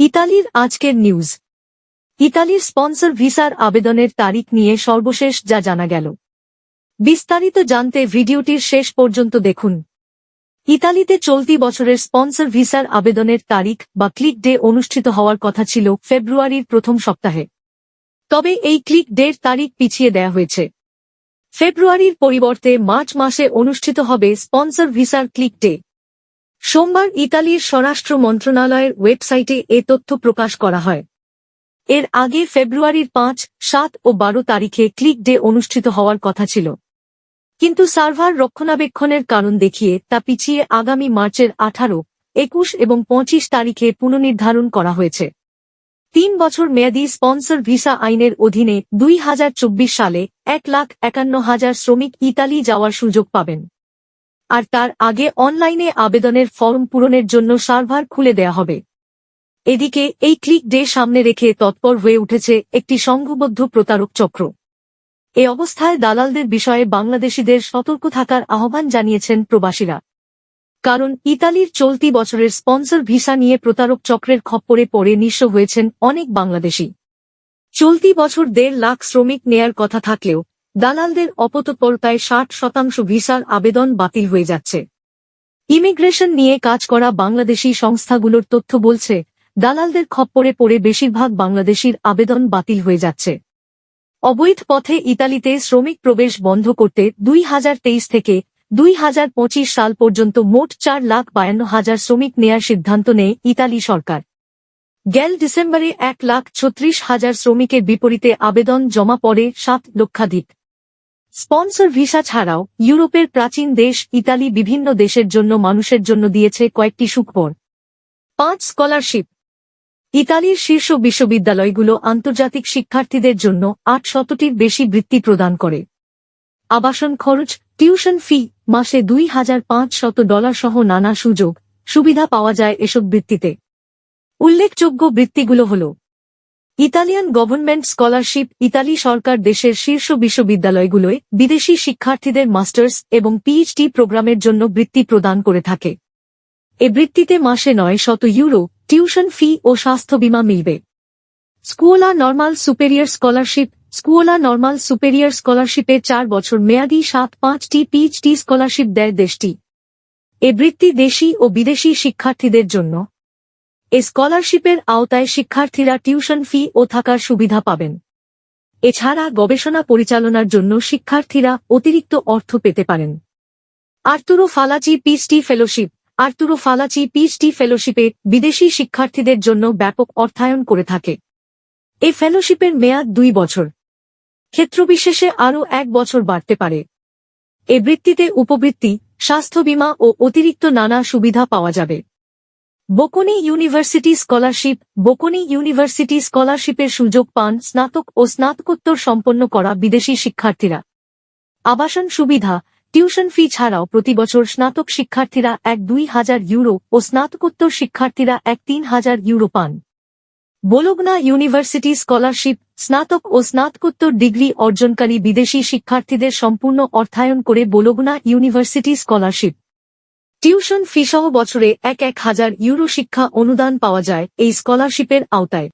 ইতালির আজকের নিউজ। ইতালির স্পন্সর ভিসার আবেদনের তারিখ নিয়ে সর্বশেষ যা জানা গেল। বিস্তারিত জানতে ভিডিওটির শেষ পর্যন্ত দেখুন। ইতালিতে চলতি বছরের স্পন্সর ভিসার আবেদনের তারিখ বা ক্লিক ডে অনুষ্ঠিত হওয়ার কথা ছিল ফেব্রুয়ারির প্রথম সপ্তাহে। তবে এই ক্লিক ডের তারিখ পিছিয়ে দেয়া হয়েছে। ফেব্রুয়ারির পরিবর্তে মার্চ মাসে অনুষ্ঠিত হবে স্পন্সর ভিসার ক্লিক ডে। সোমবার ইতালির স্বরাষ্ট্র মন্ত্রণালয়ের ওয়েবসাইটে এ তথ্য প্রকাশ করা হয়। এর আগে ফেব্রুয়ারির পাঁচ, সাত ও বারো তারিখে ক্লিক ডে অনুষ্ঠিত হওয়ার কথা ছিল। কিন্তু সার্ভার রক্ষণাবেক্ষণের কারণ দেখিয়ে তা পিছিয়ে আগামী মার্চের আঠারো, একুশ এবং পঁচিশ তারিখে পুনর্নির্ধারণ করা হয়েছে। তিন বছর মেয়াদী স্পন্সর ভিসা আইনের অধীনে দুই হাজার চব্বিশ সালে এক লাখ একান্ন হাজার শ্রমিক ইতালি যাওয়ার সুযোগ পাবেন। আর তার আগে অনলাইনে আবেদনের ফর্ম পূরণের জন্য সার্ভার খুলে দেয়া হবে। এদিকে, এই ক্লিক ডে সামনে রেখে তৎপর হয়ে উঠেছে একটি সংঘবদ্ধ প্রতারক চক্র। এ অবস্থায় দালালদের বিষয়ে বাংলাদেশিদের সতর্ক থাকার আহ্বান জানিয়েছেন প্রবাসীরা। কারণ, ইতালির চলতি বছরের স্পন্সর ভিসা নিয়ে প্রতারক চক্রের খপ্পরে পড়ে নিঃস্ব হয়েছেন অনেক বাংলাদেশি। চলতি বছর দেড় লাখ শ্রমিক নেয়ার কথা থাকলেও দালালদের অপতৎপরতায় ষাট শতাংশ ভিসার আবেদন বাতিল হয়ে যাচ্ছে। ইমিগ্রেশন নিয়ে কাজ করা বাংলাদেশি সংস্থাগুলোর তথ্য বলছে, দালালদের খপ্পরে পড়ে বেশিরভাগ বাংলাদেশির আবেদন বাতিল হয়ে যাচ্ছে। অবৈধ পথে ইতালিতে শ্রমিক প্রবেশ বন্ধ করতে দুই হাজার তেইশ থেকে দুই হাজার পঁচিশ সাল পর্যন্ত মোট চার লাখ বায়ান্ন হাজার শ্রমিক নেয়ার সিদ্ধান্ত নেয় ইতালি সরকার। গেল ডিসেম্বরে এক লাখ ছত্রিশ হাজার শ্রমিকের বিপরীতে আবেদন জমা পড়ে সাত লক্ষাধিক। স্পন্সর ভিসা ছাড়াও ইউরোপের প্রাচীন দেশ ইতালি বিভিন্ন দেশের জন্য মানুষের জন্য দিয়েছে কয়েকটি সুখবর। পাঁচ, স্কলারশিপ। ইতালির শীর্ষ বিশ্ববিদ্যালয়গুলো আন্তর্জাতিক শিক্ষার্থীদের জন্য আট শতটির বেশি বৃত্তি প্রদান করে। আবাসন খরচ, টিউশন ফি, মাসে দুই হাজার পাঁচ শত ডলার সহ নানা সুযোগ, সুবিধা পাওয়া যায় এসব বৃত্তিতে। উল্লেখযোগ্য বৃত্তিগুলো হল ইতালিয়ান গভর্নমেন্ট স্কলারশিপ ইতালি সরকার দেশের শীর্ষ বিশ্ববিদ্যালয়গুলোয় বিদেশি শিক্ষার্থীদের মাস্টার্স এবং পিএইচডি প্রোগ্রামের জন্য বৃত্তি প্রদান করে থাকে। এ বৃত্তিতে মাসে নয় শত ইউরো টিউশন ফি ও স্বাস্থ্য বীমা মিলবে। Scuola normal superior scholarship Scuola normal superior স্কলারশিপে চার বছর মেয়াদী সাত পাঁচটি পিএইচডি স্কলারশিপ দেয় দেশটি। এ বৃত্তি দেশি ও বিদেশি শিক্ষার্থীদের জন্য এ স্কলারশিপের আওতায় শিক্ষার্থীরা টিউশন ফি ও থাকার সুবিধা পাবেন। এছাড়া গবেষণা পরিচালনার জন্য শিক্ষার্থীরা অতিরিক্ত অর্থ পেতে পারেন। Arturo Falaschi PhD fellowship. Arturo Falaschi PhD ফেলোশিপে বিদেশি শিক্ষার্থীদের জন্য ব্যাপক অর্থায়ন করে থাকে। এ ফেলোশিপের মেয়াদ দুই বছর। ক্ষেত্রবিশেষে আরও এক বছর বাড়তে পারে। এ বৃত্তিতে উপবৃত্তি, স্বাস্থ্য বীমা ও অতিরিক্ত নানা সুবিধা পাওয়া যাবে। বকুনি ইউনিভার্সিটি স্কলারশিপ, বকুনি ইউনিভার্সিটি স্কলারশিপের সুযোগ পান স্নাতক ও স্নাতকোত্তর সম্পন্ন করা বিদেশি শিক্ষার্থীরা। আবাসন সুবিধা, টিউশন ফি ছাড়াও প্রতিবছর স্নাতক শিক্ষার্থীরা এক দুই হাজার ইউরো ও স্নাতকোত্তর শিক্ষার্থীরা এক তিন হাজার ইউরো পান। বোলগনা ইউনিভার্সিটি স্কলারশিপ, স্নাতক ও স্নাতকোত্তর ডিগ্রি অর্জনকারী বিদেশি শিক্ষার্থীদের সম্পূর্ণ অর্থায়ন করে বোলগনা ইউনিভার্সিটি স্কলারশিপ। টিউশন ফিসহ বছরে এক এক হাজার ইউরো শিক্ষা অনুদান পাওয়া যায় এই স্কলারশিপের আওতায়।